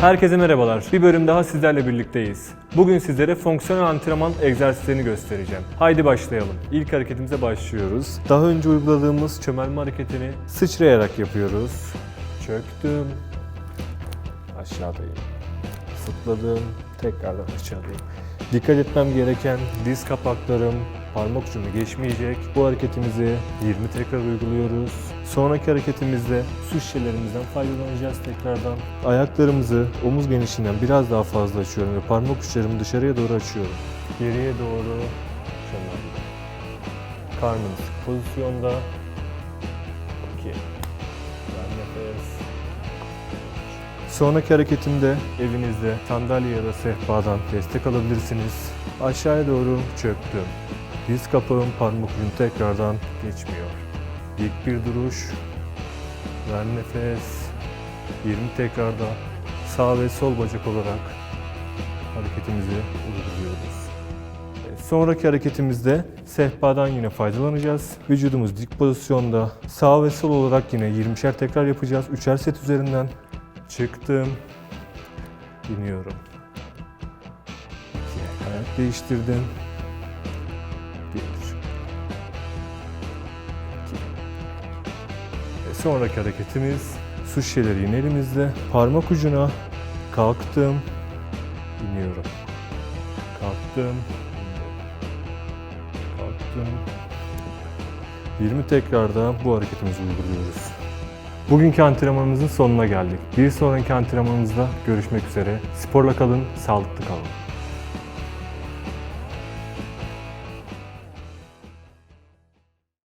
Herkese merhabalar. Bir bölüm daha sizlerle birlikteyiz. Bugün sizlere fonksiyonel antrenman egzersizlerini göstereceğim. Haydi başlayalım. İlk hareketimize başlıyoruz. Daha önce uyguladığımız çömelme hareketini sıçrayarak yapıyoruz. Çöktüm. Aşağıdayım. Sıtladım. Tekrardan aşağıdayım. Dikkat etmem gereken diz kapaklarım parmak ucunu geçmeyecek. Bu hareketimizi 20 tekrar uyguluyoruz. Sonraki hareketimizde su şişelerimizden faydalanacağız tekrardan. Ayaklarımızı omuz genişliğinden biraz daha fazla açıyorum ve parmak uçlarımı dışarıya doğru açıyorum. Geriye doğru çömeldim. Karnım sık pozisyonda. 2. Ben nefes. Sonraki hareketimde evinizde sandalye ya da sehpadan destek alabilirsiniz. Aşağıya doğru çöktüm. Diz kapağım parmak ucum tekrardan geçmiyor. Dik bir duruş. Ver nefes. 20 tekrarda sağ ve sol bacak olarak hareketimizi uyguluyoruz. E, Sonraki hareketimizde sehpadan yine faydalanacağız. Vücudumuz dik pozisyonda. Sağ ve sol olarak yine 20'şer tekrar yapacağız. 3'er set üzerinden. Çıktım. İniyorum. Ayak değiştirdim. Sonraki hareketimiz su şişeleri yine elimizde. Parmak ucuna kalktım. iniyorum. Kalktım. Kalktım. 20 tekrarda bu hareketimizi uyguluyoruz. Bugünkü antrenmanımızın sonuna geldik. Bir sonraki antrenmanımızda görüşmek üzere. Sporla kalın, sağlıklı kalın.